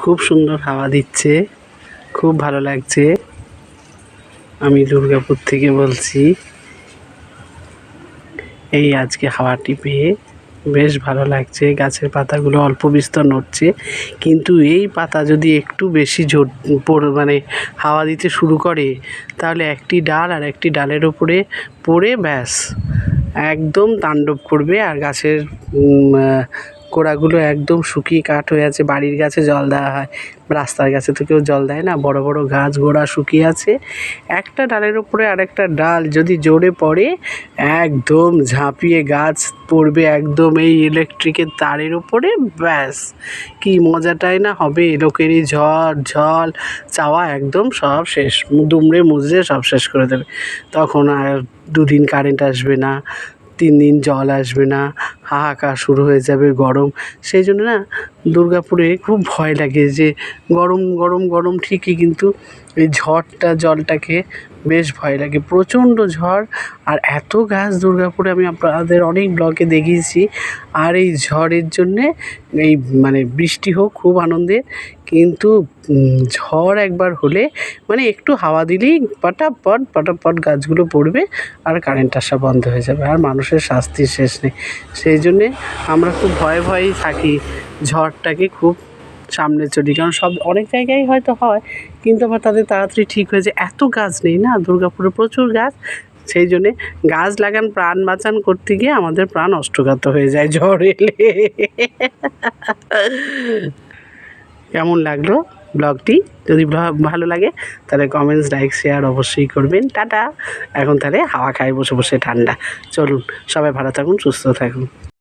খুব সুন্দর হাওয়া দিচ্ছে, খুব ভালো লাগছে। আমি দুর্গাপুর থেকে বলছি, এই আজকে হাওয়াটি পেয়ে বেশ ভালো লাগছে। গাছের পাতাগুলো অল্প বিস্তর নড়ছে, কিন্তু এই পাতা যদি একটু বেশি পড়ে মানে হাওয়া দিতে শুরু করে, তাহলে একটি ডাল আর একটি ডালের ওপরে পড়ে ব্যাস, একদম তাণ্ডব করবে। আর গাছের গোড়াগুলো একদম শুকিয়ে কাঠ হয়ে আছে, বাড়ির গাছে জল দেওয়া হয়। রাস্তার গাছে তো কেউ জল দেয় না, বড় বড় গাছ গোড়া শুকিয়ে আছে। একটা ডালের ওপরে আরেকটা ডাল যদি জোরে পড়ে, একদম ঝাঁপিয়ে গাছ পড়বে একদম এই ইলেকট্রিকের তারের উপরে, ব্যাস। কি মজাটাই না হবে লোকেরই ঝড়, ঝল, চাওয়া একদম সব শেষ। দুমড়ে মুচড়ে সব শেষ করে দেবে। তখন আর দুদিন কারেন্ট আসবে না, তিন দিন জল আসবে না হাহাকার শুরু হয়ে যাবে গরম। সেই জন্য না দুর্গাপুরে খুব ভয় লাগে যে গরম গরম গরম ঠিকই কিন্তু এই ঝড়টা, জলটাকে বেশ ভয় লাগে। প্রচণ্ড ঝড় আর এত গাছ দুর্গাপুরে আমি আপনাদের অনেক ব্লগে দেখিয়েছি। আর এই ঝড়ের জন্যে এই মানে বৃষ্টি হোক খুব আনন্দের, কিন্তু ঝড় একবার হলে মানে একটু হাওয়া দিলেই পটাপট পটাপট গাছগুলো পড়বে আর কারেন্ট আসা বন্ধ হয়ে যাবে। আর মানুষের শাস্তির শেষ নেই। সেই জন্যে আমরা খুব ভয়ে ভয়েই থাকি। ঝড়টাকে খুব সামনে চলি কারণ সব অনেক জায়গায় হয়তো হয়, কিন্তু আবার তাদের তাড়াতাড়ি ঠিক হয়ে যায়। এত গাছ নেই না? দুর্গাপুরে প্রচুর গাছ, সেই জন্যে গাছ লাগান, প্রাণ বাঁচান করতে গিয়ে আমাদের প্রাণ অষ্টঘাত হয়ে যায় ঝড় এলে। কেমন লাগল? ব্লগটি। যদি ভালো লাগে, তাহলে কমেন্টস লাইক শেয়ার অবশ্যই করবেন। টাটা। এখন তাহলে হাওয়া খায়, বসে বসে ঠান্ডা। চলুন, সবাই ভালো থাকুন, সুস্থ থাকুন।